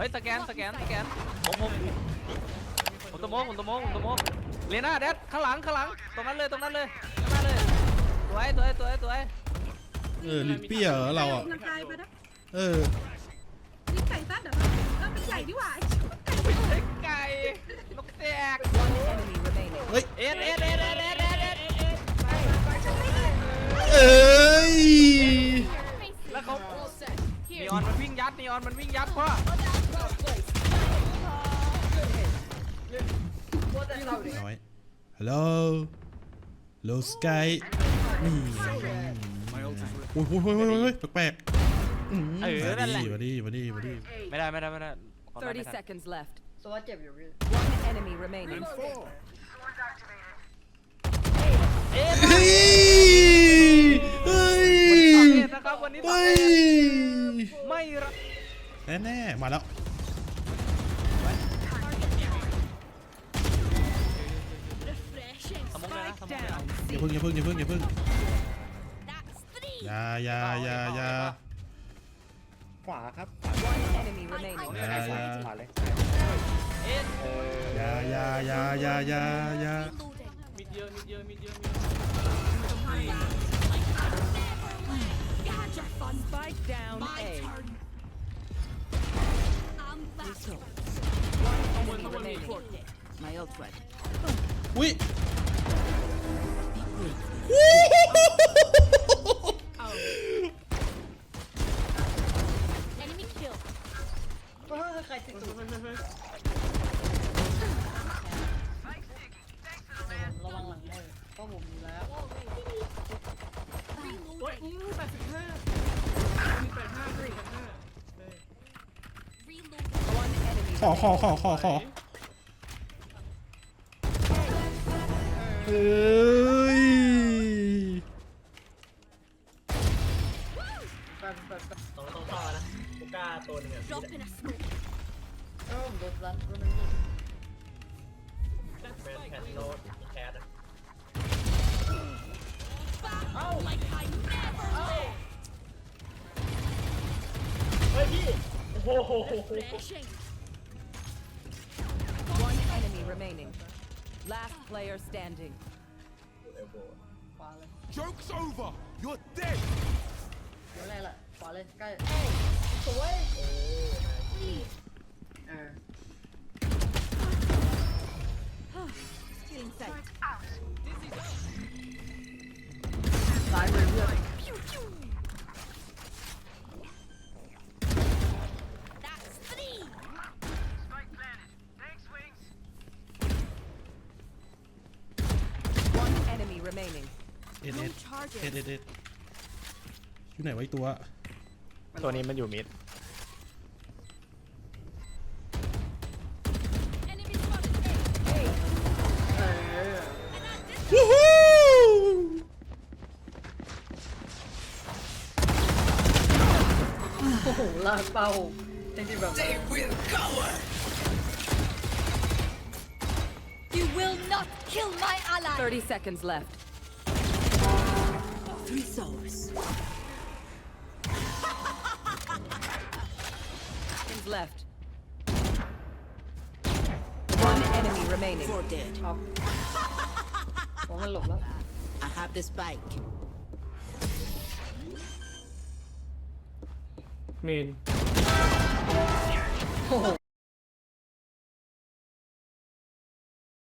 เฮ้ยสแกนสแกนสแกนผมผมผมตะโมผมตะโมผมตะโมเลน่าเด็ดข้างหลังข้างหลังตรงนั้นเลยตรงนั้นเลยข้างหน้าเลยตัวไอตัวไอตัวไอตัวยเออลิปเปี้ยเรอเราอะมันกลายไปนะเออลิปไก่ตัดเหรอเราเป็นไก่ดีกว่าไก่ไก่นกแตกเฮ้ยเอ็ดเอ็ดเอ็ดเอ็ดเอ็ดเอ็ดเอ็ดเอ้ยแล้วเขานีออนมันวิ่งยัดนีออนมันวิ่งยัดเพ่อ ฮัลโหลโลสกายนี่โอ้ยโอ้ยโอ้ยโอ้ยโอ้ยแปลกๆอืมเออนั่นแหละมาดีมาดีมาดีไม่ได้ไม่ได้ไม่ได้ขอได้ไม่30ทัน seconds left. โซว่าเจ็บอยู่พี่ One enemy remaining. เอ็ดเฮ้ยเฮ้ยเอ็ดนะครับวันนี้เฮ้ยไม่รับแน่ๆมาแล้ว เพิ่งอย่าเพิ่งอย่าเพิ่งอย่าเพิ่งอย่าอย่าอย่าอย่าขวาครับ One enemy remaining. อย่าอย่าขวาเลยเอ็ดเอออย่าอย่าอย่าอย่าอย่าอย่ามิดเยอะมิดเยอะมิดเยอะ Spike down A. One enemy remaining. My ult ready. อุ้ย Enemy kill. ระวังหลังเลยเพราะผมมีแล้ว โอ้ยอู้แปดสิบห้ามีแปดห้าด้วยแปดห้า Reload. ขอขอขอขอขอเออ แปดแปดแปดต้องต้องต่อนะกูกล้าตัวหนึงอะเออผมโดนรันตัวนึงพี่เป็นแพนโนดแคสอะเฮ้ยพี่ โอ้โห One enemy remaining. Last player standing. เอลโบขวาเลย Joke's over! You're dead! เดี๋ยวแรกแหละขวาเลยใกล้สวยเออซ้ายมือเพื่อน One enemy remaining. เอ็ดเอ็ดเอ็ดเอ็ดเอ็ดอยู่ไหนไวะไอ้ตัว ตัวนี้มันอยู่มิดวู้ฮู้โอ้โหลากเป้าจริงๆแบบ You will not kill my ally. 30 seconds left. Three souls. left. One enemy remaining. Four dead. Oh. I have this bike. Mean.